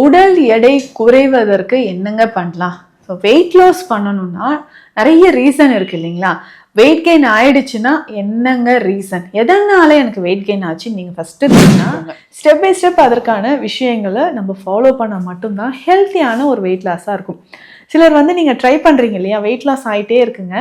உடல் எடை குறைவதற்கு என்னங்க பண்ணலாம்? ஸோ வெயிட் லாஸ் பண்ணணும்னா நிறைய ரீசன் இருக்கு இல்லைங்களா? வெயிட் கெயின் ஆயிடுச்சுன்னா என்னங்க ரீசன் எதனால எனக்கு வெயிட் கெயின் ஆச்சு? நீங்கள் ஃபஸ்ட்டு ஸ்டெப் பை ஸ்டெப் அதற்கான விஷயங்களை நம்ம ஃபாலோ பண்ணால் மட்டும்தான் ஹெல்த்தியான ஒரு வெயிட் லாஸாக இருக்கும். சிலர் வந்து நீங்கள் ட்ரை பண்ணுறீங்க இல்லையா? வெயிட் லாஸ் ஆகிட்டே இருக்குங்க.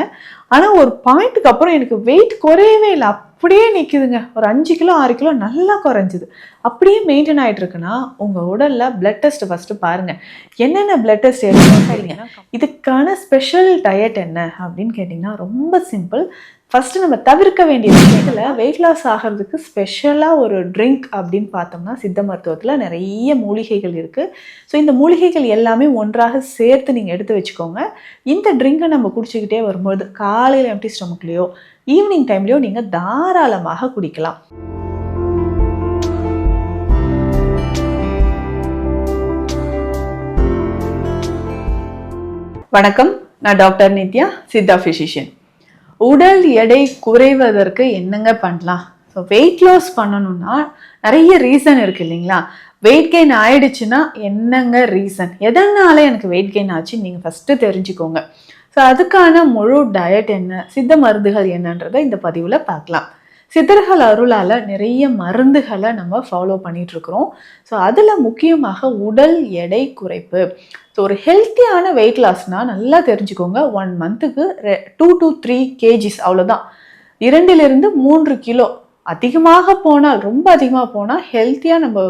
ஆனால் ஒரு பாயிண்ட்டுக்கு அப்புறம் எனக்கு வெயிட் குறையவே இல்லை. அப்படியே நிற்குதுங்க ஒரு அஞ்சு கிலோ ஆறு கிலோ நல்லா குறைஞ்சிது. அப்படியே மெயின்டைன் ஆகிட்டு இருக்குன்னா உங்கள் உடலில் பிளட் டெஸ்ட் ஃபஸ்ட்டு பாருங்கள் என்னென்ன பிளட் டெஸ்ட் எடுக்கணும் சரிங்க இதுக்கான ஸ்பெஷல் டயட் என்ன அப்படின்னு கேட்டிங்கன்னா ரொம்ப சிம்பிள் ஃபஸ்ட்டு நம்ம தவிர்க்க வேண்டிய விஷயத்தில் வெயிட் லாஸ் ஆகிறதுக்கு ஸ்பெஷலாக ஒரு ட்ரிங்க் அப்படின்னு பார்த்தோம்னா சித்த மருத்துவத்தில் நிறைய மூலிகைகள் இருக்குது ஸோ இந்த மூலிகைகள் எல்லாமே ஒன்றாக சேர்த்து நீங்கள் எடுத்து வச்சுக்கோங்க. இந்த ட்ரிங்கை நம்ம குடிச்சிக்கிட்டே வரும்போது காலையில் எம்டி ஸ்டொமக்லேயோ ஈவினிங் டைம்லேயோ நீங்கள் தாராளமாக குடிக்கலாம். வணக்கம். நான் டாக்டர் நித்யா சித்தா ஃபிசிஷியன் உடல் எடை குறைவதற்கு என்னங்க பண்ணலாம்? ஸோ வெயிட் லாஸ் பண்ணணும்னா நிறைய ரீசன் இருக்கு இல்லைங்களா? வெயிட் கெயின் ஆயிடுச்சுன்னா என்னங்க ரீசன் எதனால எனக்கு வெயிட் கெயின் ஆச்சு? நீங்கள் ஃபஸ்ட்டு தெரிஞ்சுக்கோங்க. ஸோ அதுக்கான முழு டயட் என்ன? சித்த மருந்துகள் என்னன்றதை இந்த பதிவில் பார்க்கலாம். சித்தர்கள் அருளால் நிறைய மருந்துகளை நம்ம ஃபாலோ பண்ணிகிட்ருக்குறோம் ஸோ அதில் முக்கியமாக உடல் எடை குறைப்பு. ஸோ ஒரு ஹெல்த்தியான வெயிட் லாஸ்னால் நல்லா தெரிஞ்சுக்கோங்க. ஒன் மந்த்துக்கு டூ டு த்ரீ கேஜிஸ் அவ்வளோதான் இரண்டிலிருந்து மூன்று கிலோ அதிகமாக போனால் ரொம்ப அதிகமாக போனால் ஹெல்த்தியாக நம்ம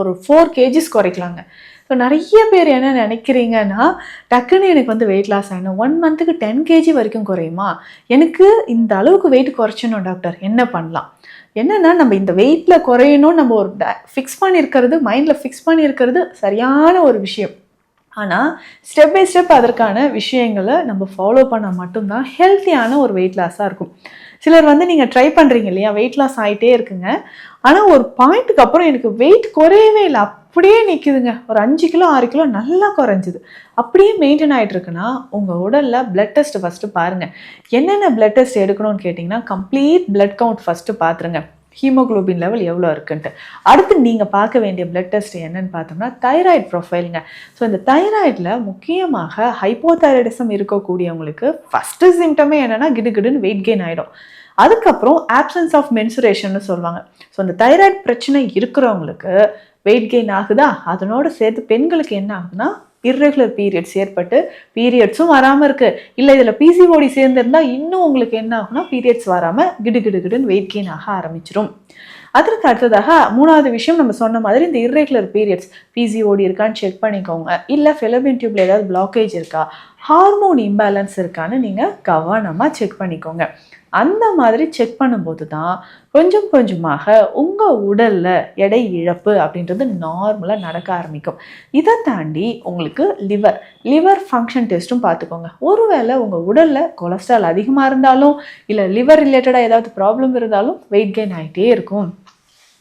ஒரு ஃபோர் கேஜிஸ் குறைக்கலாங்க. ஸோ நிறைய பேர் என்ன நினைக்கிறீங்கன்னா டக்குன்னு எனக்கு வந்து வெயிட் லாஸ் ஆகணும் ஒன் மந்த்துக்கு டென் கேஜி வரைக்கும் குறையுமா? எனக்கு இந்த அளவுக்கு வெயிட் குறைச்சணும் டாக்டர் என்ன பண்ணலாம்? என்னென்னா நம்ம இந்த வெயிட்டில் குறையணும் நம்ம ஒரு ஃபிக்ஸ் பண்ணியிருக்கிறது மைண்டில் ஃபிக்ஸ் பண்ணியிருக்கிறது சரியான ஒரு விஷயம். ஆனால் ஸ்டெப் பை ஸ்டெப் அதற்கான விஷயங்களை நம்ம ஃபாலோ பண்ணால் மட்டும்தான் ஹெல்த்தியான ஒரு வெயிட் லாஸாக இருக்கும். சிலர் வந்து நீங்கள் ட்ரை பண்ணுறீங்க இல்லையா? வெயிட் லாஸ் ஆகிட்டே இருக்குங்க. ஆனால் ஒரு பாயிண்ட்டுக்கு அப்புறம் எனக்கு வெயிட் குறையவே இல்லை. அப்படியே நிற்குதுங்க ஒரு அஞ்சு கிலோ ஆறு கிலோ நல்லா குறைஞ்சிது. அப்படியே மெயின்டைன் ஆகிட்டு இருக்குன்னா உங்கள் உடலில் பிளட் டெஸ்ட் ஃபஸ்ட்டு பாருங்கள் என்னென்ன பிளட் டெஸ்ட் எடுக்கணும்னு கேட்டிங்கன்னா கம்ப்ளீட் பிளட் கவுண்ட் ஃபஸ்ட்டு பார்த்துருங்க ஹீமோக்ளோபின் லெவல் எவ்வளோ இருக்குன்ட்டு. அடுத்து நீங்கள் பார்க்க வேண்டிய பிளட் டெஸ்ட் என்னன்னு பார்த்தோம்னா தைராய்டு ப்ரொஃபைலுங்க ஸோ இந்த தைராய்டில் முக்கியமாக ஹைப்போதைராய்டிசம் இருக்கக்கூடியவங்களுக்கு ஃபஸ்ட்டு சிம்டமே என்னென்னா கிடுகிடுன்னு வெயிட் கெயின் ஆகிடும் அதுக்கப்புறம் ஆப்சன்ஸ் ஆஃப் மென்சுரேஷன் சொல்லுவாங்க. ஸோ இந்த தைராய்டு பிரச்சனை இருக்கிறவங்களுக்கு வெயிட் கெயின் ஆகுதா? அதனோட சேர்த்து பெண்களுக்கு என்ன ஆகுதுன்னா இர்ரெகுலர் பீரியட்ஸ் ஏற்பட்டு பீரியட்ஸும் வராமல் இருக்குது இல்லை இதில் பிசிஓடி சேர்ந்துருந்தால் இன்னும் உங்களுக்கு என்ன ஆகும்னா பீரியட்ஸ் வராமல் கிடு கிடு கிடுன்னு வெயிட் கெயின் ஆக ஆரம்பிச்சிடும் அதற்கு அடுத்ததாக மூணாவது விஷயம் நம்ம சொன்ன மாதிரி இந்த இர்ரெகுலர் பீரியட்ஸ் பிசிஓடி இருக்கான்னு செக் பண்ணிக்கோங்க. இல்லை ஃபெலபின் டியூப்ல ஏதாவது பிளாக்கேஜ் இருக்கா? ஹார்மோன் இம்பேலன்ஸ் இருக்கான்னு நீங்கள் கவனமாக செக் பண்ணிக்கோங்க. அந்த மாதிரி செக் பண்ணும்போது தான் கொஞ்சம் கொஞ்சமாக உங்கள் உடலில் எடை இழப்பு அப்படின்றது நார்மலாக நடக்க ஆரம்பிக்கும். இதை தாண்டி உங்களுக்கு லிவர் லிவர் ஃபங்க்ஷன் டெஸ்ட்டும் பார்த்துக்கோங்க. ஒருவேளை உங்கள் உடலில் கொலஸ்ட்ரால் அதிகமாக இருந்தாலும் இல்லை லிவர் ரிலேட்டடாக ஏதாவது ப்ராப்ளம் இருந்தாலும் வெயிட் கெயின் ஆகிட்டே இருக்கும்.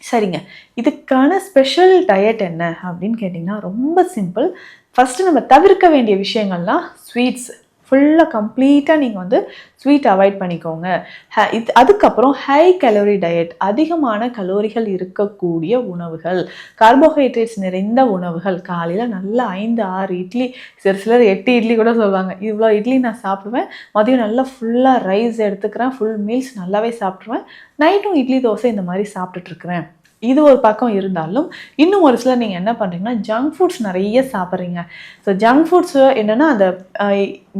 சரிங்க. இதுக்கான ஸ்பெஷல் டயட் என்ன அப்படின்னு கேட்டிங்கன்னா ரொம்ப சிம்பிள் ஃபஸ்ட்டு நம்ம தவிர்க்க வேண்டிய விஷயங்கள்லாம் ஸ்வீட்ஸ் ஃபுல்லாக கம்ப்ளீட்டாக நீங்கள் வந்து ஸ்வீட் அவாய்ட் பண்ணிக்கோங்க. ஹ இது அதுக்கப்புறம் ஹை கலோரி டயட் அதிகமான கலோரிகள் இருக்கக்கூடிய உணவுகள். கார்போஹைட்ரேட்ஸ் நிறைந்த உணவுகள். காலையில் நல்லா ஐந்து ஆறு இட்லி சில சிலர் எட்டு இட்லி கூட சொல்லுவாங்க இவ்வளோ இட்லி நான் சாப்பிடுவேன். மதியம் நல்லா ஃபுல்லாக ரைஸ் எடுத்துக்கிறேன். ஃபுல் மீல்ஸ் நல்லாவே சாப்பிட்ருவேன் நைட்டும் இட்லி தோசை இந்த மாதிரி சாப்பிட்டுட்ருக்குறேன் இது ஒரு பக்கம் இருந்தாலும் இன்னும் ஒரு சிலர் நீங்கள் என்ன பண்ணுறீங்கன்னா ஜங்க் ஃபுட்ஸ் நிறைய சாப்பிட்றீங்க. ஸோ ஜங்க் ஃபுட்ஸ் என்னென்னா அந்த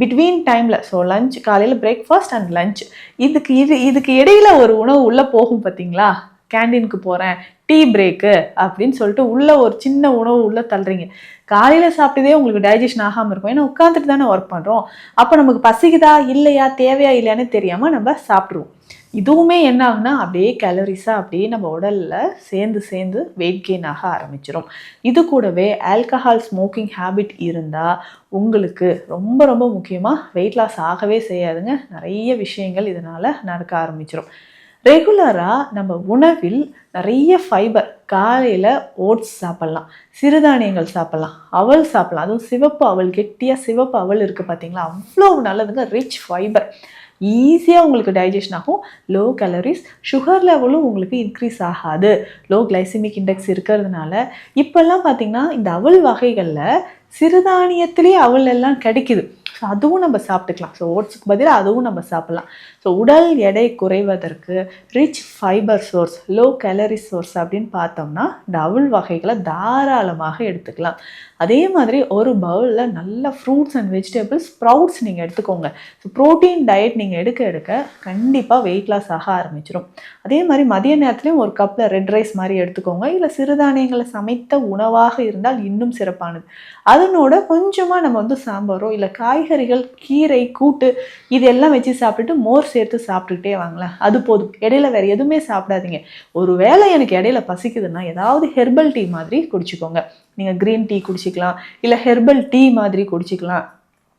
பிட்வீன் டைமில் ஸோ லஞ்ச் காலையில் பிரேக்ஃபாஸ்ட் அண்ட் லஞ்ச் இதுக்கு இது இதுக்கு இடையில ஒரு உணவு உள்ளே போகும் பார்த்தீங்களா கேண்டீனுக்கு போகிறேன் டீ பிரேக்கு அப்படின்னு சொல்லிட்டு உள்ளே ஒரு சின்ன உணவு உள்ளே தள்ளுறீங்க. காலையில் சாப்பிட்டதே உங்களுக்கு டைஜஷன் ஆகாமல் இருக்கும். ஏன்னா உட்காந்துட்டு தானே ஒர்க் பண்ணுறோம் அப்போ நமக்கு பசிக்குதா இல்லையா தேவையா இல்லையான்னு தெரியாமல் நம்ம சாப்பிட்ருவோம் இதுவுமே என்ன ஆகுனா அப்படியே கேலரிஸாக அப்படியே நம்ம உடலில் சேர்ந்து சேர்ந்து வெயிட் கெயின் ஆக ஆரம்பிச்சிடும் இது கூடவே ஆல்கஹால் ஸ்மோக்கிங் ஹேபிட் இருந்தால் உங்களுக்கு ரொம்ப ரொம்ப முக்கியமாக வெயிட் லாஸ் ஆகவே செய்யாதுங்க. நிறைய விஷயங்கள் இதனால் நடக்க ஆரம்பிச்சிடும் ரெகுலராக நம்ம உணவில் நிறைய ஃபைபர் காலையில் ஓட்ஸ் சாப்பிட்லாம் சிறுதானியங்கள் சாப்பிட்லாம் அவல் சாப்பிட்லாம். அதுவும் சிவப்பு அவல் கெட்டியாக சிவப்பு அவல் இருக்குது பார்த்தீங்களா அவ்வளோ நல்லதுங்க ரிச் ஃபைபர் ஈஸியாக உங்களுக்கு டைஜஷன் ஆகும். லோ கலரிஸ் சுகர் லெவலும் உங்களுக்கு இன்க்ரீஸ் ஆகாது. லோ கிளைசிமிக் இண்டெக்ஸ் இருக்கிறதுனால இப்போல்லாம் பார்த்தீங்கன்னா இந்த அவல் வகைகளில் சிறுதானியத்திலே அவல் எல்லாம் கிடைக்குது. ஸோ அதுவும் நம்ம சாப்பிட்டுக்கலாம். ஸோ ஓட்ஸுக்கு பதிலாக அதுவும் நம்ம சாப்பிட்லாம். ஸோ உடல் எடை குறைவதற்கு rich fibre source low calorie source அப்படின்னு பார்த்தோம்னா இந்த வகைகளை தாராளமாக எடுத்துக்கலாம். அதே மாதிரி ஒரு பவுலில் நல்ல ஃப்ரூட்ஸ் அண்ட் வெஜிடபிள்ஸ் ஸ்ப்ரவுட்ஸ் நீங்கள் எடுத்துக்கோங்க. ஸோ ப்ரோட்டீன் டயட் நீங்கள் எடுக்க எடுக்க கண்டிப்பாக வெயிட் லாஸ் ஆக ஆரம்பிச்சிடும் அதே மாதிரி மதிய நேரத்துலையும் ஒரு கப்பில் ரெட் ரைஸ் மாதிரி எடுத்துக்கோங்க. இல்லை சிறுதானியங்களை சமைத்த உணவாக இருந்தால் இன்னும் சிறப்பானது. அதனோட கொஞ்சமாக நம்ம வந்து சாம்பாரோ இல்லை காய்கறிகள் கீரை கூட்டு இதெல்லாம் வச்சு சாப்பிட்டுட்டு மோர் சேர்த்து சாப்பிட்டுக்கிட்டே வாங்களேன். அது போதும். இடையில வேற எதுவுமே சாப்பிடாதீங்க. ஒரு வேளை எனக்கு இடையில பசிக்குதுன்னா ஏதாவது ஹெர்பல் டீ மாதிரி குடிச்சுக்கோங்க. நீங்கள் க்ரீன் டீ குடிச்சிக்கலாம். இல்லை ஹெர்பல் டீ மாதிரி குடிச்சிக்கலாம்.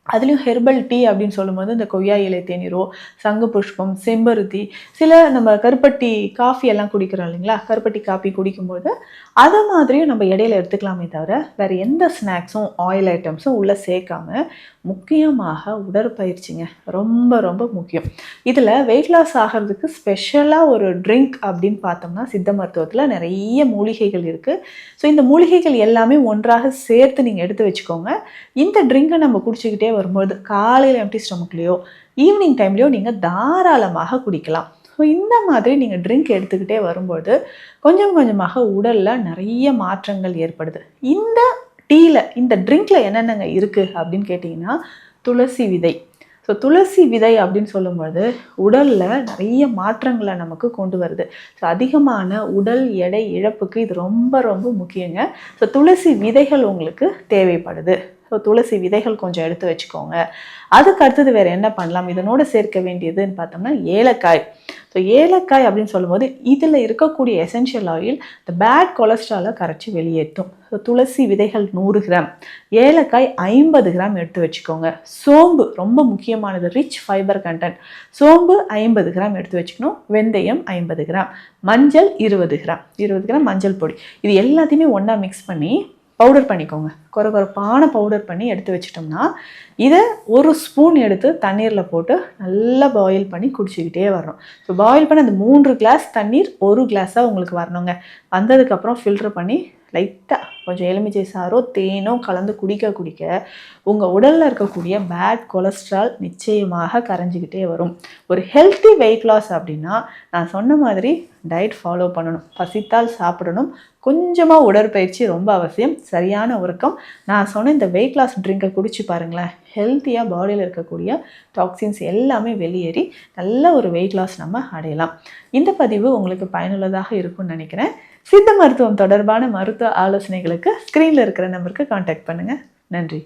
அதுலேயும் ஹெர்பல் டீ அப்படின்னு சொல்லும்போது இந்த கொய்யா இலை தேநீரோ சங்கு புஷ்பம் செம்பருத்தி சில நம்ம கருப்பட்டி காஃபி எல்லாம் குடிக்கிறோம் இல்லைங்களா? கருப்பட்டி காஃபி குடிக்கும்போது அதை மாதிரியும் நம்ம இடையில எடுத்துக்கலாமே தவிர வேறு எந்த ஸ்நாக்ஸும் ஆயில் ஐட்டம்ஸும் உள்ளே சேர்க்காம முக்கியமாக உடற்பயிற்சிங்க. ரொம்ப ரொம்ப முக்கியம். இதில் வெயிட் லாஸ் ஆகிறதுக்கு ஸ்பெஷலாக ஒரு ட்ரிங்க் அப்படின்னு பார்த்தோம்னா சித்த மருத்துவத்தில் நிறைய மூலிகைகள் இருக்குது ஸோ இந்த மூலிகைகள் எல்லாமே ஒன்றாக சேர்த்து நீங்கள் எடுத்து வச்சுக்கோங்க. இந்த ட்ரிங்கை நம்ம குடிச்சிக்கிட்டே வரும்போது காலையில் எம்டி ஸ்டொமக்லேயோ ஈவினிங் டைம்லேயோ நீங்கள் தாராளமாக குடிக்கலாம். ஸோ இந்த மாதிரி நீங்கள் ட்ரிங்க் எடுத்துக்கிட்டே வரும்போது கொஞ்சம் கொஞ்சமாக உடலில் நிறைய மாற்றங்கள் ஏற்படுது. இந்த டீயில் இந்த ட்ரிங்க்ல என்னென்னங்க இருக்குது அப்படின்னு கேட்டிங்கன்னா துளசி விதை. ஸோ துளசி விதை அப்படின்னு சொல்லும்போது உடலில் நிறைய மாற்றங்களை நமக்கு கொண்டு வருது. ஸோ அதிகமான உடல் எடை இழப்புக்கு இது ரொம்ப ரொம்ப முக்கியங்க. ஸோ துளசி விதைகள் உங்களுக்கு தேவைப்படுது. ஸோ துளசி விதைகள் கொஞ்சம் எடுத்து வச்சுக்கோங்க. அதுக்கு அடுத்தது வேறு என்ன பண்ணலாம்? இதனோட சேர்க்க வேண்டியதுன்னு பார்த்தோம்னா ஏலக்காய். ஸோ ஏலக்காய் அப்படின்னு சொல்லும்போது இதில் இருக்கக்கூடிய எசென்ஷியல் ஆயில் இந்த பேட் கொலஸ்ட்ராலை கரைச்சி வெளியேற்றும். ஸோ துளசி விதைகள் நூறு கிராம். ஏலக்காய் ஐம்பது கிராம் எடுத்து வச்சுக்கோங்க. சோம்பு ரொம்ப முக்கியமானது ரிச் ஃபைபர் கண்டென்ட் சோம்பு ஐம்பது கிராம் எடுத்து வச்சுக்கணும். வெந்தயம் ஐம்பது கிராம். மஞ்சள் இருபது கிராம். இருபது கிராம் மஞ்சள் பொடி. இது எல்லாத்தையுமே ஒன்றா மிக்ஸ் பண்ணி பவுடர் பண்ணிக்கோங்க. குறை குறைப்பான பவுடர் பண்ணி எடுத்து வச்சிட்டோம்னா இதை ஒரு ஸ்பூன் எடுத்து தண்ணீரில் போட்டு நல்லா பாயில் பண்ணி குடிச்சிக்கிட்டே வரணும். ஸோ பாயில் பண்ண அந்த மூன்று கிளாஸ் தண்ணீர் ஒரு கிளாஸாக உங்களுக்கு வரணுங்க. வந்ததுக்கப்புறம் ஃபில்டர் பண்ணி லைட்டாக கொஞ்சம் எலுமிச்சை சாரோ தேனோ கலந்து குடிக்க குடிக்க உங்கள் உடலில் இருக்கக்கூடிய பேட் கொலஸ்ட்ரால் நிச்சயமாக கரைஞ்சிக்கிட்டே வரும். ஒரு ஹெல்த்தி வெயிட் லாஸ் அப்படின்னா நான் சொன்ன மாதிரி டயட் ஃபாலோ பண்ணணும். பசித்தால் சாப்பிடணும். கொஞ்சமாக உடற்பயிற்சி ரொம்ப அவசியம். சரியான உறக்கம். நான் சொன்ன இந்த வெயிட் லாஸ் ட்ரிங்கை குடிச்சு பாருங்களேன். ஹெல்த்தியாக பாடியில் இருக்கக்கூடிய டாக்ஸின்ஸ் எல்லாமே வெளியேறி நல்ல ஒரு வெயிட் லாஸ் நம்ம அடையலாம். இந்த பதிவு உங்களுக்கு பயனுள்ளதாக இருக்கும்னு நினைக்கிறேன். சித்த மருத்துவம் தொடர்பான மருத்துவ ஆலோசனைகளுக்கு ஸ்க்ரீனில் இருக்கிற நம்பருக்கு காண்டாக்ட் பண்ணுங்கள் நன்றி.